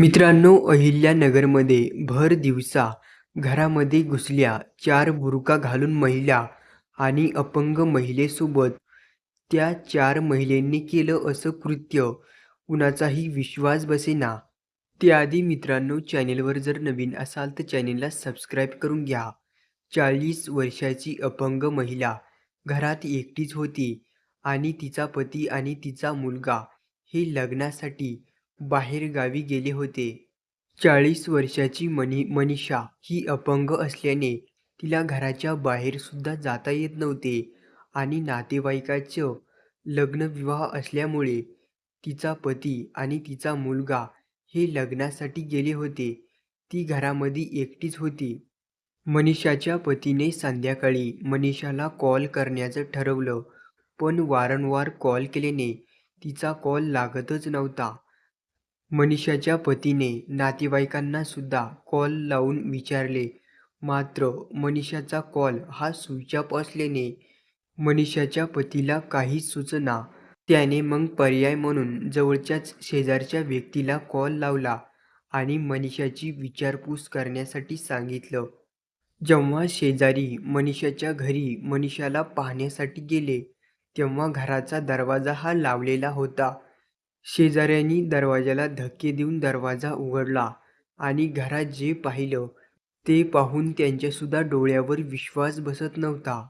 मित्रांनो अहिल्यानगरमध्ये भर दिवसा घरामध्ये घुसल्या चार बुरका घालून महिला आणि अपंग महिलेसोबत. त्या चार महिलेंनी केलं असं कृत्य कुणाचाही विश्वास बसेना. त्याआधी मित्रांनो चॅनेलवर जर नवीन असाल तर चॅनेलला सबस्क्राईब करून घ्या. चाळीस वर्षाची अपंग महिला घरात एकटीच होती आणि तिचा पती आणि तिचा मुलगा हे लग्नासाठी बाहेरगावी गेले होते. चाळीस वर्षाची मनी मनीषा ही अपंग असल्याने तिला घराच्या बाहेरसुद्धा जाता येत नव्हते आणि नातेवाईकाचं लग्नविवाह असल्यामुळे तिचा पती आणि तिचा मुलगा हे लग्नासाठी गेले होते. ती घरामध्ये एकटीच होती. मनीषाच्या पतीने संध्याकाळी मनीषाला कॉल करण्याचं ठरवलं पण वारंवार कॉल केल्याने तिचा कॉल लागतच नव्हता. मनीषाच्या पतीने नातेवाईकांना सुद्धा कॉल लावून विचारले. मात्र मनीषाचा कॉल हा स्विच ऑफ असल्याने मनीषाच्या पतीला काहीच सुचना. त्याने मग पर्याय म्हणून जवळच्याच शेजारच्या व्यक्तीला कॉल लावला आणि मनीषाची विचारपूस करण्यासाठी सांगितलं. जेव्हा शेजारी मनीषाच्या घरी मनीषाला पाहण्यासाठी गेले तेव्हा घराचा दरवाजा हा लावलेला होता. शेजाऱ्यांनी दरवाजाला धक्के देऊन दरवाजा उघडला आणि घरात जे पाहिलं ते पाहून त्यांच्यासुद्धा डोळ्यावर विश्वास बसत नव्हता.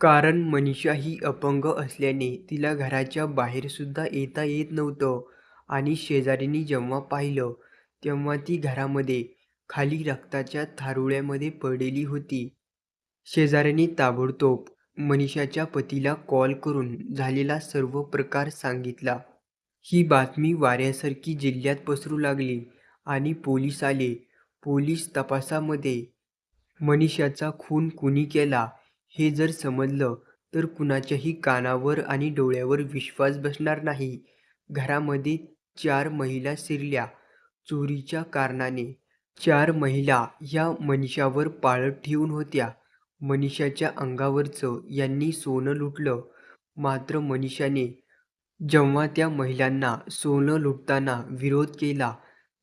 कारण मनीषा ही अपंग असल्याने तिला घराच्या बाहेरसुद्धा येता येत नव्हतं आणि शेजारींनी जेव्हा पाहिलं तेव्हा ती घरामध्ये खाली रक्ताच्या थारुळ्यामध्ये पडलेली होती. शेजाऱ्यांनी ताबडतोब मनीषाच्या पतीला कॉल करून झालेला सर्व प्रकार सांगितला. ही बातमी वाऱ्यासारखी जिल्ह्यात पसरू लागली आणि पोलीस आले. पोलीस तपासामध्ये मनीषाचा खून कुणी केला हे जर समजलं तर कुणाच्याही कानावर आणि डोळ्यावर विश्वास बसणार नाही. घरामध्ये चार महिला शिरल्या चोरीच्या कारणाने. चार महिला ह्या मनीषावर पाळत ठेवून होत्या. मनीषाच्या अंगावरचं यांनी सोनं लुटलं. मात्र मनीषाने जेव्हा त्या महिलांना सोनं लुटताना विरोध केला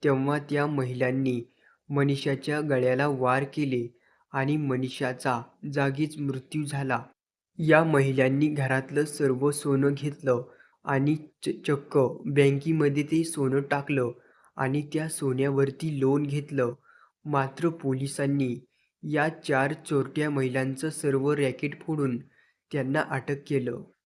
तेव्हा त्या महिलांनी मनीषाच्या गळ्याला वार केले आणि मनीषाचा जागीच मृत्यू झाला. या महिलांनी घरातलं सर्व सोनं घेतलं आणि च चक्क बँकेमध्ये ते सोनं टाकलं आणि त्या सोन्यावरती लोन घेतलं. मात्र पोलिसांनी या चार चोरट्या महिलांचं सर्व रॅकेट फोडून त्यांना अटक केलं.